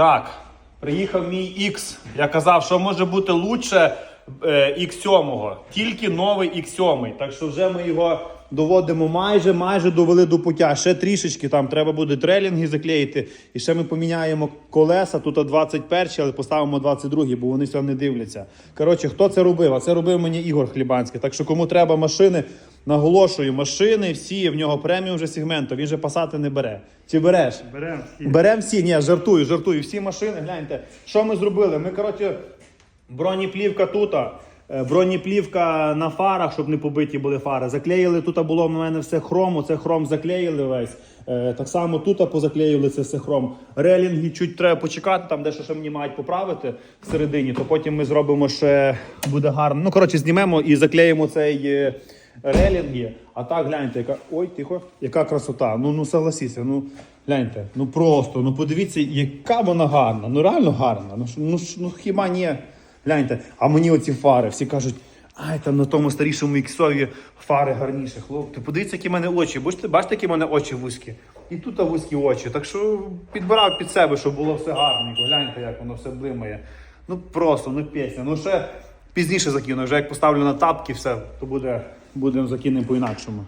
Так, приїхав мій X. Я казав, що може бути лучше е, X7. Тільки новий X7. Так що вже ми його доводимо майже, майже довели до пуття. Ще трішечки там треба буде трелінги заклеїти. І ще ми поміняємо колеса. Тут 21, але поставимо 22, бо вони все не дивляться. Коротше, хто це робив? А це робив мені Ігор Хлібанський. Так що кому треба машини, наголошую, машини всі в нього преміум вже сегменту. Він же пасати не бере. Чи береш? Беремо всі. Беремо всі, ні, жартую, жартую. Всі машини, гляньте, що ми зробили? Ми, коротше, бронеплівка тут, е, бронеплівка на фарах, щоб не побиті були фари. Заклеїли, тут було в мене все хром, це хром заклеїли весь. Е, Так само тут позаклеїли це все хром. Релінги чуть треба почекати, там дещо ще мені мають поправити всередині, то потім ми зробимо ще буде гарно. Ну, коротше, знімемо і заклеїмо цей. Релінги, а так гляньте, яка ой, тихо, яка красота. Ну ну согласіться, ну гляньте, ну просто, ну подивіться, яка вона гарна. Ну реально гарна. Ну, ну, ну хіба ні. Гляньте, а мені оці фари, всі кажуть, ай, там на тому старішому іксові фари гарніші. Хлопці, подивіться, які в мене очі. Бачите, бачите, які в мене очі вузькі. І тут вузькі очі. Так що підбирав під себе, щоб було все гарненько. Гляньте, як воно все блимає. Ну просто, ну пісня. Ну ще пізніше закину. Вже як поставлю на тапки, все, то буде, будемо закинемо по-інакшому.